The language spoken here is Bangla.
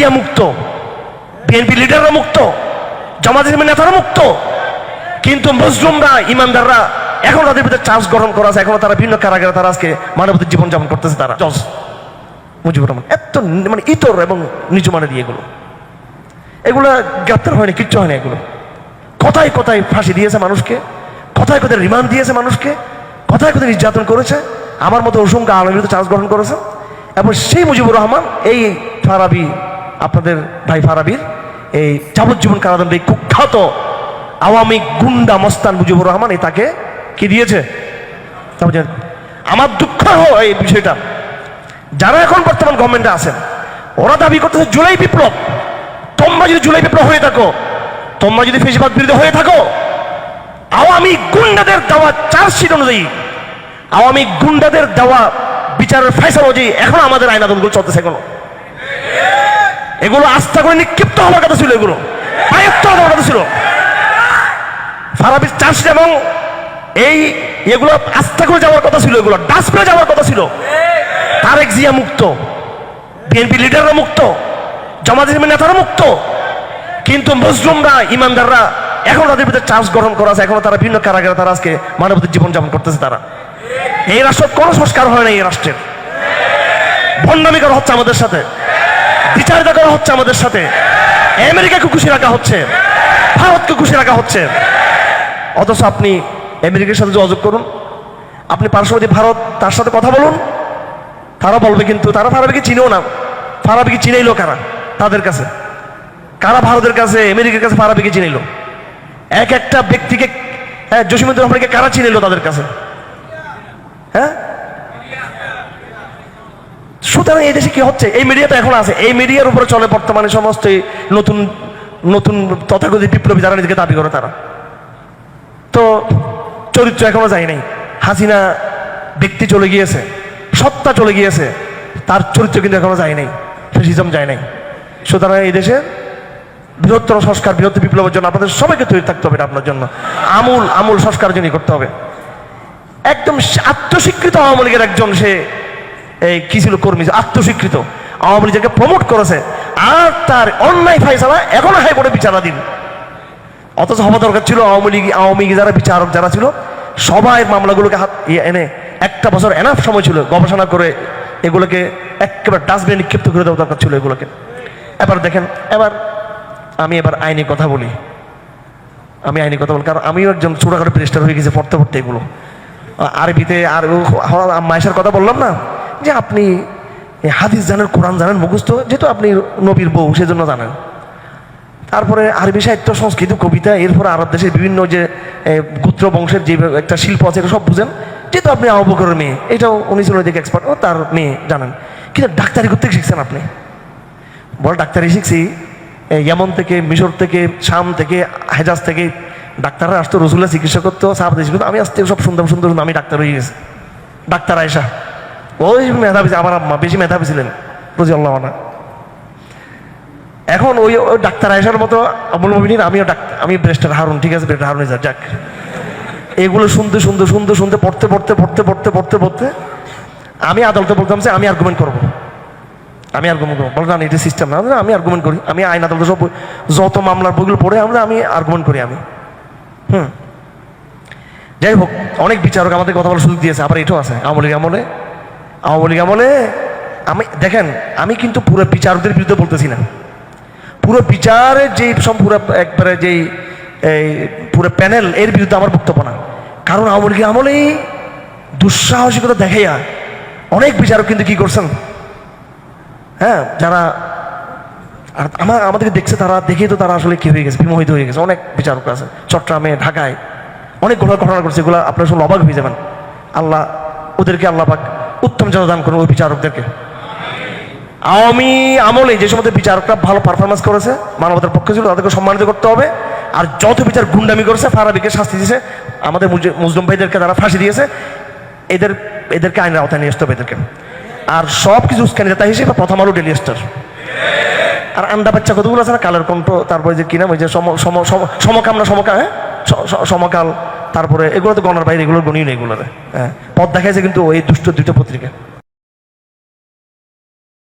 জিয়া মুক্ত, বিএনপি লিডাররা মুক্ত, জামাত নেতারা মুক্ত। কিন্তু মজলুমরা, ইমানদাররা এখন তাদের ভিতরে চার্জ গ্রহণ করা আছে, এখনও তারা বিভিন্ন কারাগারে তারা আজকে মানবতার জীবন যাপন করতেছে তারা। জজ মুজিবুর রহমান, এত মানে ইতর এবং নিচু মানের এগুলো। এগুলো গ্রেপ্তার হয়নি, কিচ্ছু হয়নি এগুলো। কথায় কথায় ফাঁসি দিয়েছে মানুষকে, কথায় কথায় রিমান্ড দিয়েছে মানুষকে, কথায় কথায় নির্যাতন করেছে, আমার মতো অসংখ্য আলমিত চার্জ গ্রহণ করেছে। এবং সেই মুজিবুর রহমান, এই ফারাবি আপনাদের ভাই ফারাবির এই যাবজ্জীবন কারাদণ্ড এই কুখ্যাত আওয়ামী গুন্ডা মস্তান মুজিবুর রহমান এই তাকে কি দিয়েছে? আমার দুঃখ হয় এই বিষয়টা। যারা এখন বর্তমান গভর্নমেন্টে আছেন, ওরা দাবি করতেছে জুলাই বিপ্লব। তোমরা যদি জুলাই বিপ্লব হয়ে থাকো, তোমরা যদি ফেসবাদ বিরোধী হয়ে থাকো, আওয়ামী গুন্ডাদের দেওয়া চার্জশিট অনুযায়ী, আওয়ামী গুন্ডাদের দেওয়া বিচারের ফয়সলা অনুযায়ী এখন আমাদের আইন আদালতগুলো চলতেছে এগুলো এগুলো আস্থা করে নিক্ষিপ্ত হওয়ার কথা ছিল এগুলো। আয়ত্ত হওয়ার কথা ছিল। ফারাবির চার্জশিট এবং এই এগুলো আস্থা করে যাওয়ার কথা ছিল এগুলো, ডাস্টবিনে যাওয়ার কথা ছিল। তারেক জিয়া মুক্ত, বিএনপি লিডাররা মুক্ত, জামাত নেতারা মুক্ত। কিন্তু মজলুমরা ইমানদাররা এখন তাদের ভিতরে চার্জ গ্রহণ করা আছে, এখনও তারা বিভিন্ন কারাগারে তারা আজকে মানবতার জীবন যাপন করতেছে তারা। এই রাষ্ট্র কোনো সংস্কার হয় না এই রাষ্ট্রের। ভণ্ডামি হচ্ছে আমাদের সাথে। বিচারিতা করা হচ্ছে আমাদের সাথে। আমেরিকাকে খুশি রাখা হচ্ছে। ভারতকে খুশি রাখা হচ্ছে। অথচ আপনি আমেরিকার সাথে যোগাযোগ করুন। আপনি পার্শ্ববর্তী ভারত, তার সাথে কথা বলুন। তারা বলবে কিন্তু, তারা ফারাবিকে চিনেও না। ফারাবিকে চিনাইলো কারা? তাদের কাছে। কারা ভারতের কাছে, আমেরিকার কাছে ফারাবিকে চিনাইলো? এক একটা ব্যক্তিকে হ্যাঁ জসিমুদ্দিন রহমানকে কারা চিনাইলো তাদের কাছে? সুতরাং এই দেশে কি হচ্ছে? এই মিডিয়া তো এখন আছে। এই মিডিয়ার উপরে চলে বর্তমানে সমস্ত নতুন নতুন তথাকথিত বিপ্লবী যারা নিজেকে দাবি করে তারা। তো চরিত্র এখনও যায় নাই। হাসিনা ব্যক্তি চলে গিয়েছে, সত্তা চলে গিয়েছে, তার চরিত্র কিন্তু এখনও যায় নাই, ফেসিজম যায় নাই। সুতরাং এই দেশে বৃহত্তর সংস্কার বৃহত্তর বিপ্লবের জন্য আপনাদের সবাইকে তৈরি থাকতে হবে আপনার জন্য। আমূল আমূল সংস্কার জন্য করতে হবে। একদম আত্মস্বীকৃত আওয়ামী লীগের একজন সে এই কি ছিল কর্মী? আত্মস্বীকৃত। আওয়ামী লীগকে প্রমোট করেছে, আর তার অন্যায় ফাইসালা এখনও হাইকোর্টে বিচারাধীন। অথচ হওয়া দরকার ছিল আওয়ামী লীগ আওয়ামী লীগ যারা বিচারক যারা ছিল, সবাই মামলাগুলোকে হাত ইয়ে এনে একটা বছর এনাফ সময় ছিল গবেষণা করে এগুলোকে একেবারে ডাস্টবিনে নিক্ষিপ্ত করে দেওয়া দরকার ছিল এগুলোকে। এবার দেখেন, এবার আমি এবার আইনি কথা বলি। আমি আইনি কথা বলি, কারণ আমিও একজন ছোটোখাটো প্রেস্টার হয়ে গেছি পড়তে পড়তে এগুলো। আরবিতে আর মায়েশার কথা বললাম না? যে আপনি হাদিস জানেন, কোরআন জানেন, মুখস্থ, যেহেতু আপনি নবীর বউ, সেজন্য জানেন। তারপরে আরবি সাহিত্য, সংস্কৃত, কবিতা, এরপরে আরব দেশের বিভিন্ন যে গোত্র বংশের যে একটা শিল্প আছে এটা সব বুঝেন। যেহেতু আপনি আবকরের মেয়ে, এটাও উনি ছিল দিকে এক্সপার্ট ও তার মেয়ে জানেন। কিন্তু ডাক্তারি করতে শিখছেন আপনি? বল, ডাক্তারি শিখছি। ইয়ামন থেকে, মিশর থেকে, শাম থেকে, হেজাজ থেকে ডাক্তাররা আসতো রসুল্লাহ চিকিৎসা করতো সাহাবাদ আমি আসতে সব সুন্দর সুন্দর আমি ডাক্তার হয়ে গেছি। ডাক্তার আয়সা ওই মেধাবী আমার আম্মা, বেশি মেধাবী ছিলেন রোজি আল্লাহ এখন ওই ডাক্তার আয়সার মতো আমল মবিনীর আমিও ডাক্তার, আমি ব্রেস্টার হারুন, ঠিক আছে, ব্রেস্টার হারুন যাক যাক। এগুলো শুনতে শুনতে শুনতে শুনতে, পড়তে পড়তে পড়তে পড়তে পড়তে পড়তে, আমি আদালতে বলতাম যে আমি আর্গুমেন্ট করব। আমি আর্গুমেন্ট করব। বললাম না এটা সিস্টেম না। আমি আর্গুমেন্ট করি। আমি আইন আদালতে সব, যত মামলার বইগুলো পড়ে, আমরা, আমি আর্গুমেন্ট করি আমি। হুম। যাই হোক, অনেক বিচারক আমাদের কথা বলার সুযোগ দিয়েছে, আবার এটাও আছে আওয়ামী লীগ আমলে। আওয়ামী লীগ আমলে আমি, দেখেন, আমি কিন্তু পুরো বিচারকদের বিরুদ্ধে বলতেছি না। পুরো বিচারের যে পুরো একবারে যেই, এই পুরো প্যানেল, এর বিরুদ্ধে আমার বক্তব্য না। কারণ আওয়ামী লীগের আমলেই দুঃসাহসিকতা দেখাইয়া অনেক বিচারক কিন্তু কি করছেন? হ্যাঁ যারা, আর আমার আমাদেরকে দেখছে, তারা দেখেই তো তারা আসলে কি হয়ে গেছে, বিমোহিত হয়ে গেছে। অনেক বিচারক আছে, চট্টগ্রামে, ঢাকায়, অনেক ঘটনা ঘটনা করছে এগুলো আপনারা শুনে অবাক হয়ে যাবেন। আল্লাহ, ওদেরকে আল্লাহ পাক উত্তম যেন দান করুন ওই বিচারকদেরকে। আওয়ামী আমলে যে সমস্ত বিচারকরা ভালো পারফরমেন্স করেছে, মানবতার পক্ষে ছিল, তাদেরকে সম্মানিত করতে হবে। আর যত বিচার গুন্ডামি করেছে, ফারাবিকে শাস্তি দিয়েছে, আমাদের মুসলিম ভাইদেরকে তারা ফাঁসি দিয়েছে, এদের, এদেরকে আইনের আওতায় নিয়ে আসতে হবে এদেরকে। আর সব কিছু উস্কানি নেতা হিসেবে প্রথম আলো ডেলি স্টার। আর আন্দা বাচ্চা কতগুলো আছে না? কালের কণ্ঠ, তারপরে যে কিনা ওই যে সম সম, সম- সমকামনা সমকা হ্যাঁ? সমকাল। তারপরে এগুলো তো গণার বাইরে এগুলো গণিও নেই এগুলোতে। হ্যাঁ পথ দেখাইছে কিন্তু ওই দুষ্ট দুটো পত্রিকা।